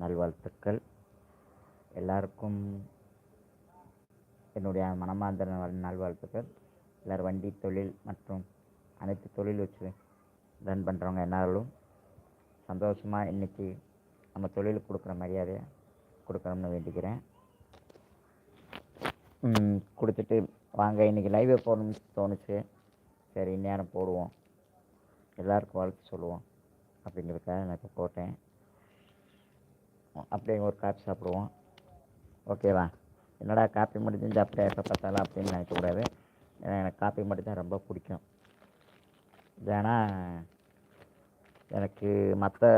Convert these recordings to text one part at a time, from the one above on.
நல்வாழ்த்துக்கள். எல்லாருக்கும் என்னுடைய மனமார்ந்த நல் நல்வாழ்த்துக்கள். எல்லோரும் வண்டி தொழில் மற்றும் அனைத்து தொழில் வச்சு ரன் பண்ணுறவங்க எல்லாரும் சந்தோஷமாக இன்றைக்கி நம்ம தொழிலுக்கு கொடுக்குற மரியாதையை கொடுக்கணும்னு வேண்டிக்கிறேன். கொடுத்துட்டு வாங்க இன்றைக்கி லைவே போடணும்னு தோணுச்சு. சரி இந்நேரம் போடுவோம். எல்லாருக்கும் வாழ்த்து சொல்லுவோம். அப்படிங்கிறதுக்காக நான் இப்போ போட்டேன். அப்படியே ஒரு காப்பி சாப்பிடுவோம். ஓகேவா என்னடா காப்பி மட்டும் செஞ்சு அப்படியே எப்போ பார்த்தாலும் அப்படின்னு நினைக்கக்கூடாது ஏன்னா எனக்கு காப்பி மட்டும் தான் ரொம்ப பிடிக்கும். ஏன்னா எனக்கு மற்ற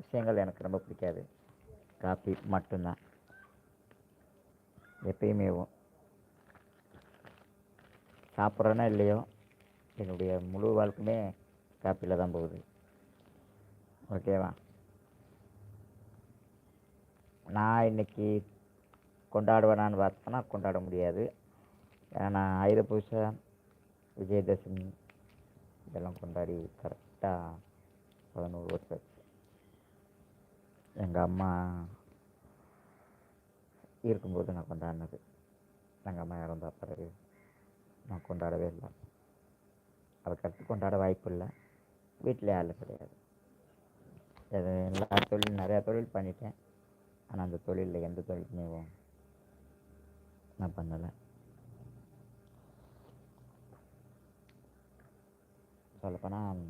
விஷயங்கள் எனக்கு ரொம்ப பிடிக்காது. காப்பி மட்டும்தான். எப்பயுமே சாப்பிட்றேன்னா இல்லையோ என்னுடைய முழு வாழ்க்கையுமே காப்பியில் தான் போகுது. ஓகேவா நான் இன்னைக்கு கொண்டாடுவேனான்னு பார்த்தோன்னா கொண்டாட முடியாது. ஏன்னா நான் ஆயுத பூஜை விஜயதசமி இதெல்லாம் கொண்டாடி கரெக்டாக பதினோரு வருஷம் ஆச்சு. எங்கள் அம்மா இருக்கும்போது நான் கொண்டாடினது. எங்கள் அம்மா இறந்த பிறகு நான் கொண்டாடவே இல்லை. அதுக்கடுத்து கொண்டாட வாய்ப்பு இல்லை. வீட்டில் யாரும் கிடையாது. அது எல்லா தொழில் நிறையா தொழில் பண்ணிட்டேன். ஆனால் அந்த தொழிலில் எந்த தொழிலுமே நான் பண்ணலை. சொல்லப்போனால்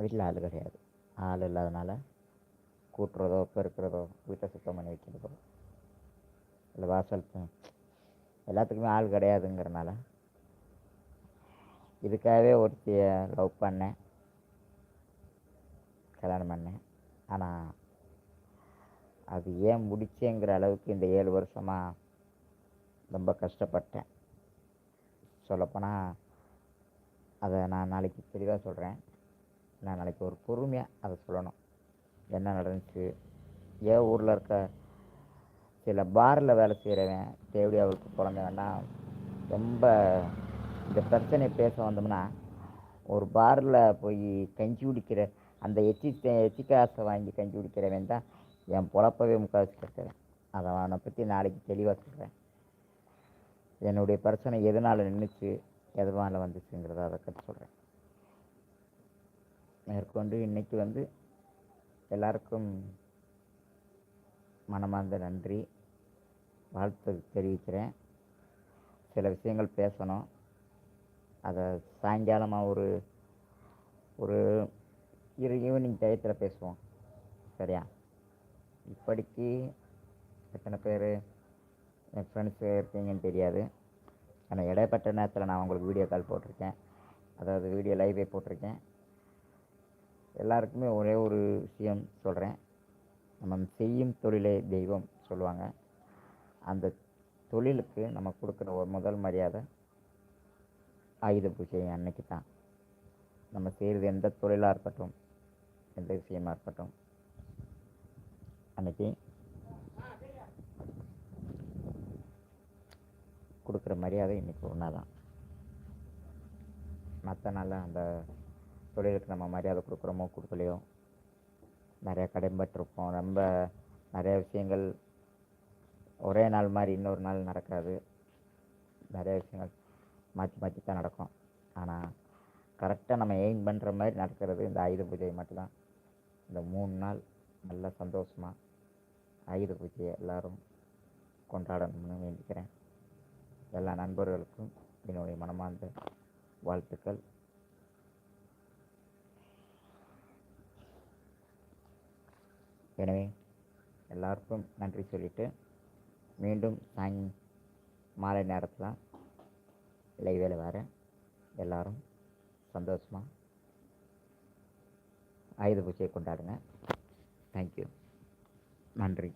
வீட்டில் ஆள் கிடையாது. ஆள் இல்லாதனால கூட்டுறதோ பெருக்கிறதோ வீட்டை சுத்தம் பண்ணி வைக்கிறதோ இல்லை வாசல் எல்லாத்துக்குமே ஆள் கிடையாதுங்கிறனால இதுக்காகவே ஒருத்திய லவ் பண்ணேன். கல்யாணம் பண்ணேன். ஆனால் அது ஏன் முடிச்சேங்கிற அளவுக்கு இந்த ஏழு வருஷமாக ரொம்ப கஷ்டப்பட்டேன். சொல்லப்போனால் அதை நான் நாளைக்கு தெளிவாக சொல்கிறேன் நான் நாளைக்கு ஒரு பொறுமையாக அதை சொல்லணும். என்ன நடந்துச்சு? ஏன் ஊரில் இருக்க சில பாரில் வேலை செய்கிறவன் தேவடி அவருக்கு குழந்தை ரொம்ப இந்த பிரச்சனை பேச வந்தோம்னா ஒரு பாரில் போய் கஞ்சி குடிக்கிற அந்த எச்சி எச்சி காசை வாங்கி கஞ்சி குடிக்கிறவன் தான் என் பொழப்பவே முக்கால்வாசி கட்டுறேன் அதை அவனை பற்றி நாளைக்கு தெளிவாக சொல்கிறேன் என்னுடைய பிரச்சனை எதனால் நின்றுச்சு எதனால் வந்துச்சுங்கிறத அதை கற்று சொல்கிறேன் மேற்கொண்டு இன்றைக்கி வந்து எல்லாருக்கும் மனமார்ந்த நன்றி. வாழ்த்து தெரிவிக்கிறேன். சில விஷயங்கள் பேசணும். அதை சாயங்காலமாக ஒரு ஒரு இரு ஈவினிங் டயத்தில் பேசுவோம். சரியா? இப்படிக்கு எத்தனை பேர் என் ஃப்ரெண்ட்ஸு இருக்கீங்கன்னு தெரியாது. ஆனால் இடைப்பட்ட நேரத்தில் நான் உங்களுக்கு வீடியோ கால் போட்டிருக்கேன். அதாவது வீடியோ லைவே போட்டிருக்கேன். எல்லாருக்குமே ஒரே ஒரு விஷயம் சொல்கிறேன் நம்ம செய்யும் தொழிலே தெய்வம் சொல்லுவாங்க. அந்த தொழிலுக்கு நம்ம கொடுக்குற ஒரு முதல் மரியாதை ஆயுத பூஜை அன்னைக்கு தான் நம்ம செய்கிறது எந்த தொழிலாக இருக்கட்டும் எந்த விஷயமா இருக்கட்டும் அன்னைக்கு கொடுக்குற மரியாதை இன்றைக்கி ஒன்றா தான் மற்ற நாளில் அந்த தொழிலுக்கு நம்ம மரியாதை கொடுக்குறோமோ கொடுக்கலையோ நிறையா கடன்பட்டிருப்போம் ரொம்ப நிறைய விஷயங்கள் ஒரே நாள் மாதிரி இன்னொரு நாள் நடக்காது. நிறைய விஷயங்கள் மாற்றி மாற்றி தான் நடக்கும் ஆனால் கரெக்டாக நம்ம எய்ம் பண்ணுற மாதிரி நடக்கிறது இந்த ஆயுத பூஜை மட்டும்தான். இந்த மூணு நாள் நல்ல சந்தோஷமாக ஆயுத பூஜையை எல்லாரும் கொண்டாடணும்னு வேண்டிக்கிறேன். எல்லா நண்பர்களுக்கும் என்னுடைய மனமார்ந்த வாழ்த்துக்கள். எனவே எல்லாருக்கும் நன்றி சொல்லிட்டு மீண்டும் சாய் மாலை நேரத்தில் லைவேல வரேன் எல்லாரும் சந்தோஷமாக ஆயுத பூஜையை கொண்டாடுங்க. தேங்க்யூ. நன்றி.